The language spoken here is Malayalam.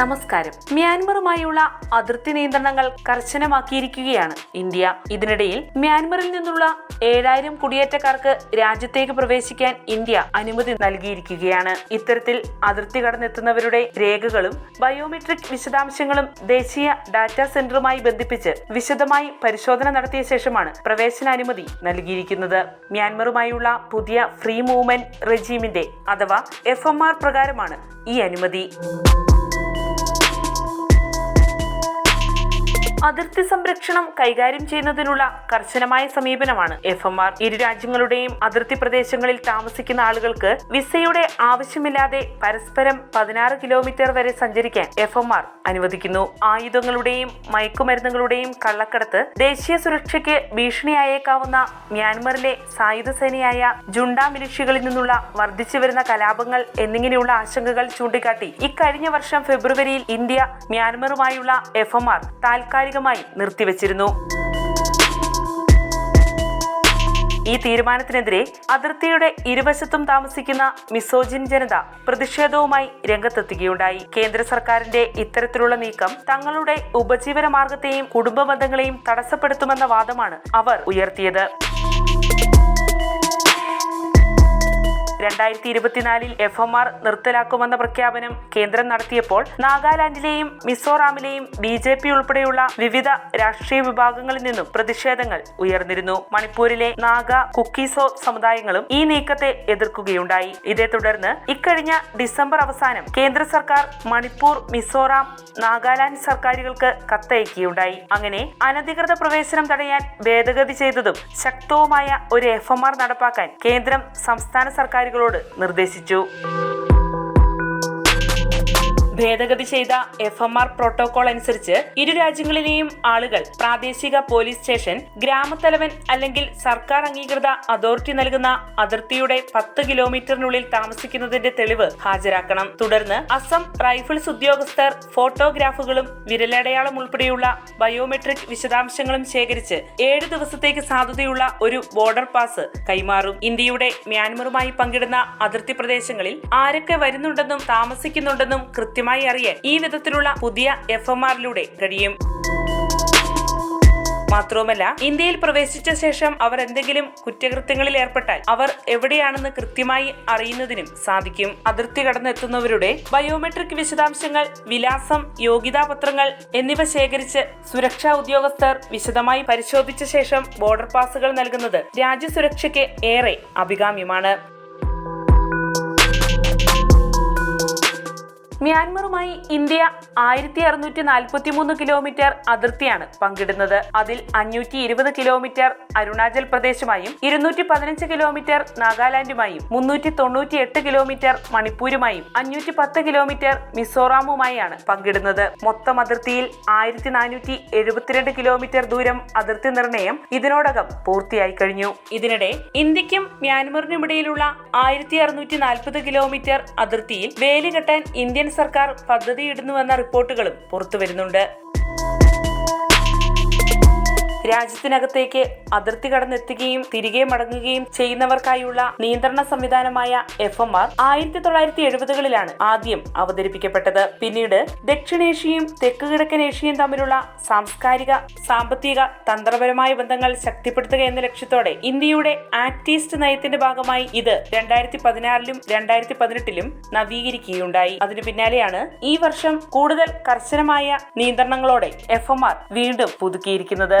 നമസ്കാരം. മ്യാൻമറുമായുള്ള അതിർത്തി നിയന്ത്രണങ്ങൾ കർശനമാക്കിയിരിക്കുകയാണ് ഇന്ത്യ. ഇതിനിടയിൽ മ്യാൻമറിൽ നിന്നുള്ള ഏഴായിരം കുടിയേറ്റക്കാർക്ക് രാജ്യത്തേക്ക് പ്രവേശിക്കാൻ ഇന്ത്യ അനുമതി നൽകിയിരിക്കുകയാണ്. ഇത്തരത്തിൽ അതിർത്തി കടന്നെത്തുന്നവരുടെ രേഖകളും ബയോമെട്രിക് വിശദാംശങ്ങളും ദേശീയ ഡാറ്റാ സെന്ററുമായി ബന്ധിപ്പിച്ച് വിശദമായി പരിശോധന നടത്തിയ ശേഷമാണ് പ്രവേശനാനുമതി നൽകിയിരിക്കുന്നത്. മ്യാൻമറുമായുള്ള പുതിയ ഫ്രീ മൂവ്മെന്റ് റെജീമിന്റെ അഥവാ എഫ് പ്രകാരമാണ് ഈ അനുമതി. അതിർത്തി സംരക്ഷണം കൈകാര്യം ചെയ്യുന്നതിനുള്ള കർശനമായ സമീപനമാണ് എഫ് എം ആർ ഇരു രാജ്യങ്ങളുടെയും അതിർത്തി പ്രദേശങ്ങളിൽ താമസിക്കുന്ന ആളുകൾക്ക് വിസയുടെ ആവശ്യമില്ലാതെ പരസ്പരം പതിനാറ് കിലോമീറ്റർ വരെ സഞ്ചരിക്കാൻ എഫ് എം ആർ അനുവദിക്കുന്നു. ആയുധങ്ങളുടെയും മയക്കുമരുന്നുകളുടെയും കള്ളക്കടത്ത് ദേശീയ സുരക്ഷയ്ക്ക് ഭീഷണിയായേക്കാവുന്ന മ്യാൻമറിലെ സായുധ സേനയായ ജുണ്ട മിലിഷ്യകളിൽ നിന്നുള്ള വർദ്ധിച്ചു വരുന്ന കലാപങ്ങൾ എന്നിങ്ങനെയുള്ള ആശങ്കകൾ ചൂണ്ടിക്കാട്ടി ഇക്കഴിഞ്ഞ വർഷം ഫെബ്രുവരിയിൽ ഇന്ത്യ മ്യാൻമറുമായുള്ള എഫ് എം ആർ താൽക്കാലികമായി നിർത്തിവച്ചിരുന്നു. ഈ തീരുമാനത്തിനെതിരെ അതിർത്തിയുടെ ഇരുവശത്തും താമസിക്കുന്ന മിസോജിൻ ജനത പ്രതിഷേധവുമായി രംഗത്തെത്തുകയുണ്ടായി. കേന്ദ്ര സർക്കാരിന്റെ ഇത്തരത്തിലുള്ള നീക്കം തങ്ങളുടെ ഉപജീവന മാർഗത്തെയും കുടുംബ ബന്ധങ്ങളെയും തടസ്സപ്പെടുത്തുമെന്ന വാദമാണ് അവർ ഉയർത്തിയത്. രണ്ടായിരത്തി ഇരുപത്തിനാലിൽ എഫ് എം ആർ നിർത്തലാക്കുമെന്ന പ്രഖ്യാപനം കേന്ദ്രം നടത്തിയപ്പോൾ നാഗാലാൻഡിലെയും മിസോറാമിലെയും ബി ജെ പി ഉൾപ്പെടെയുള്ള വിവിധ രാഷ്ട്രീയ വിഭാഗങ്ങളിൽ നിന്നും പ്രതിഷേധങ്ങൾ ഉയർന്നിരുന്നു. മണിപ്പൂരിലെ നാഗ കുക്കീസോ സമുദായങ്ങളും ഈ നീക്കത്തെ എതിർക്കുകയുണ്ടായി. ഇതേ തുടർന്ന് ഇക്കഴിഞ്ഞ ഡിസംബർ അവസാനം കേന്ദ്ര സർക്കാർ മണിപ്പൂർ മിസോറാം നാഗാലാൻഡ് സർക്കാരുകൾക്ക് കത്തയക്കുകയുണ്ടായി. അങ്ങനെ അനധികൃത പ്രവേശനം തടയാൻ ഭേദഗതി ചെയ്തതും ശക്തവുമായ ഒരു എഫ് നടപ്പാക്കാൻ കേന്ദ്രം സംസ്ഥാന സർക്കാരുകളോട് നിർദ്ദേശിച്ചു ഭേദഗതി ചെയ്ത എഫ് എം ആർ പ്രോട്ടോകോൾ അനുസരിച്ച് ഇരു രാജ്യങ്ങളിലെയും ആളുകൾ പ്രാദേശിക പോലീസ് സ്റ്റേഷൻ ഗ്രാമത്തലവൻ അല്ലെങ്കിൽ സർക്കാർ അംഗീകൃത അതോറിറ്റി നൽകുന്ന അതിർത്തിയുടെ പത്ത് കിലോമീറ്ററിനുള്ളിൽ താമസിക്കുന്നതിന്റെ തെളിവ് ഹാജരാക്കണം. തുടർന്ന് അസം റൈഫിൾസ് ഉദ്യോഗസ്ഥർ ഫോട്ടോഗ്രാഫുകളും വിരലടയാളം ഉൾപ്പെടെയുള്ള ബയോമെട്രിക് വിശദാംശങ്ങളും ശേഖരിച്ച് ഏഴ് ദിവസത്തേക്ക് സാധുതയുള്ള ഒരു ബോർഡർ പാസ് കൈമാറും. ഇന്ത്യയുടെ മ്യാൻമറുമായി പങ്കിടുന്ന അതിർത്തി പ്രദേശങ്ങളിൽ ആരൊക്കെ വരുന്നുണ്ടെന്നും താമസിക്കുന്നുണ്ടെന്നും കൃത്യമായി അറിയാൻ ഈ വിധത്തിലുള്ള പുതിയ എഫ് എം ആറിലൂടെ കഴിയും. മാത്രവുമല്ല ഇന്ത്യയിൽ പ്രവേശിച്ച ശേഷം അവർ എന്തെങ്കിലും കുറ്റകൃത്യങ്ങളിൽ ഏർപ്പെട്ടാൽ അവർ എവിടെയാണെന്ന് കൃത്യമായി അറിയുന്നതിനും സാധിക്കും. അതിർത്തി കടന്നെത്തുന്നവരുടെ ബയോമെട്രിക് വിശദാംശങ്ങൾ വിലാസം യോഗ്യതാ പത്രങ്ങൾ എന്നിവ ശേഖരിച്ച് സുരക്ഷാ ഉദ്യോഗസ്ഥർ വിശദമായി പരിശോധിച്ച ശേഷം ബോർഡർ പാസുകൾ നൽകുന്നത് രാജ്യസുരക്ഷയ്ക്ക് ഏറെ അഭികാമ്യമാണ്. മ്യാൻമറുമായി ഇന്ത്യ ആയിരത്തി അറുന്നൂറ്റി നാൽപ്പത്തി മൂന്ന് കിലോമീറ്റർ അതിർത്തിയാണ് പങ്കിടുന്നത്. അതിൽ അഞ്ഞൂറ്റി ഇരുപത് കിലോമീറ്റർ അരുണാചൽ പ്രദേശുമായും ഇരുന്നൂറ്റി പതിനഞ്ച് കിലോമീറ്റർ നാഗാലാൻഡുമായും മുന്നൂറ്റി തൊണ്ണൂറ്റി എട്ട് കിലോമീറ്റർ മണിപ്പൂരുമായും അഞ്ഞൂറ്റി പത്ത് കിലോമീറ്റർ മിസോറാമുമായാണ് പങ്കിടുന്നത്. മൊത്തം അതിർത്തിയിൽ ആയിരത്തി നാനൂറ്റി എഴുപത്തിരണ്ട് കിലോമീറ്റർ ദൂരം അതിർത്തി നിർണയം ഇതിനോടകം പൂർത്തിയായി കഴിഞ്ഞു. ഇതിനിടെ ഇന്ത്യക്കും മ്യാൻമറിനുമിടയിലുള്ള ആയിരത്തി അറുന്നൂറ്റി നാൽപ്പത് കിലോമീറ്റർ അതിർത്തിയിൽ വേലി കെട്ടാൻ ഇന്ത്യൻ സർക്കാർ പദ്ധതിയിടുന്നുവെന്ന റിപ്പോർട്ടുകളും പുറത്തുവരുന്നുണ്ട്. രാജ്യത്തിനകത്തേക്ക് അതിർത്തി കടന്നെത്തുകയും തിരികെ മടങ്ങുകയും ചെയ്യുന്നവർക്കായുള്ള നിയന്ത്രണ സംവിധാനമായ എഫ് എം ആർ ആയിരത്തി തൊള്ളായിരത്തി എഴുപതുകളിലാണ് ആദ്യം അവതരിപ്പിക്കപ്പെട്ടത്. പിന്നീട് ദക്ഷിണേഷ്യയും തെക്ക് കിഴക്കൻ ഏഷ്യയും തമ്മിലുള്ള സാംസ്കാരിക സാമ്പത്തിക തന്ത്രപരമായ ബന്ധങ്ങൾ ശക്തിപ്പെടുത്തുക എന്ന ലക്ഷ്യത്തോടെ ഇന്ത്യയുടെ ആക്ട് ഈസ്റ്റ് നയത്തിന്റെ ഭാഗമായി ഇത് രണ്ടായിരത്തി പതിനാറിലും രണ്ടായിരത്തി പതിനെട്ടിലും നവീകരിക്കുകയുണ്ടായി. അതിനു പിന്നാലെയാണ് ഈ വർഷം കൂടുതൽ കർശനമായ നിയന്ത്രണങ്ങളോടെ എഫ് വീണ്ടും പുതുക്കിയിരിക്കുന്നത്.